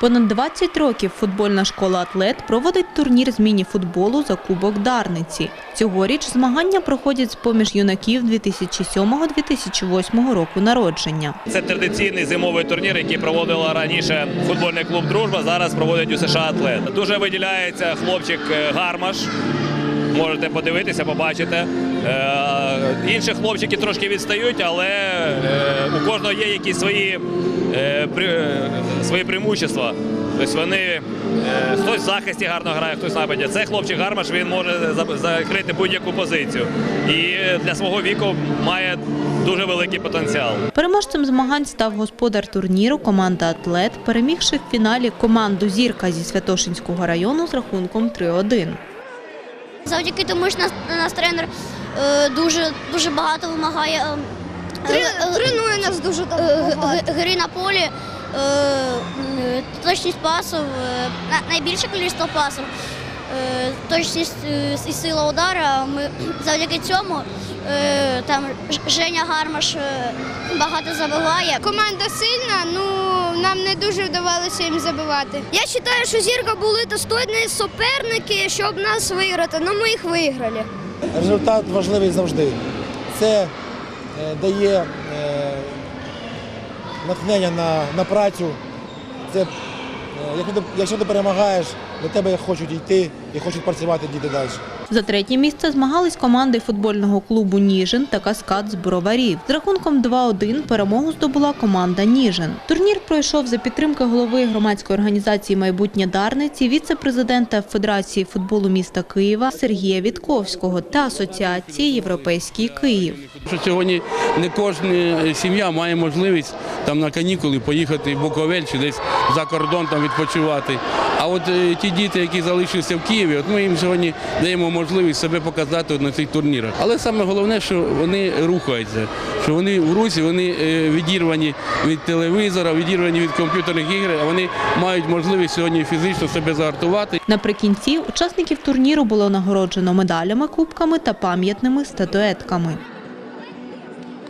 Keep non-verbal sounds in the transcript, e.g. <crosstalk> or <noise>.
Понад 20 років футбольна школа «Атлет» проводить турнір з міні-футболу за Кубок Дарниці. Цьогоріч змагання проходять з-поміж юнаків 2007-2008 року народження. Це традиційний зимовий турнір, який проводила раніше футбольний клуб Дружба. Зараз проводить у США Атлет. Дуже виділяється хлопчик е, Гармаш. Можете подивитися, побачите. Е, інші хлопчики трошки відстають, але е, у кожного є якісь свої, е, свої преимущества. Тобто вони хтось в захисті гарно грає, хтось нападі. Це хлопчик Гармаш, він може закрити будь-яку позицію. І для свого віку має дуже великий потенціал. Переможцем змагань став господар турніру команда «Атлет», перемігши в фіналі команду «Зірка» зі Святошинського району з рахунком 3-1. Завдяки тому, що нас, нас тренер е, дуже, дуже багато вимагає. е, е, е, Тренує нас дуже е, багато. гри на полі, е, точність пасів, е, на- найбільше кількість пасів, е, точність е, і сила удара. Ми <clears throat> завдяки цьому е, там Ж- Женя Гармаш е, багато забиває. Команда сильна, ну нам не дуже вдавалося їм забивати. Я вважаю, що зірка були достойні суперники, щоб нас виграти. але ми їх виграли. Результат важливий завжди. Це е, дає е, натхнення на, на працю. Це, е, якщо, ти, перемагаєш, до тебе хочуть йти і хочуть працювати діти далі. За третє місце змагались команди футбольного клубу «Ніжин» та «Каскад» з Броварів. З рахунком 2-1 перемогу здобула команда «Ніжин». Турнір пройшов за підтримки голови громадської організації «Майбутнє Дарниці», віце-президента Федерації футболу міста Києва Сергія Вітковського та Асоціації «Європейський Київ». Що сьогодні не кожна сім'я має можливість там на канікули поїхати в Буковель чи десь за кордон там відпочивати. От е, ті діти, які залишилися в Києві, от ми їм сьогодні даємо можливість себе показати на цих турнірах. Але саме головне, що вони рухаються, що вони в русі, вони е, відірвані від телевізора, відірвані від комп'ютерних ігор, а вони мають можливість сьогодні фізично себе загартувати. Наприкінці учасників турніру було нагороджено медалями, кубками та пам'ятними статуетками.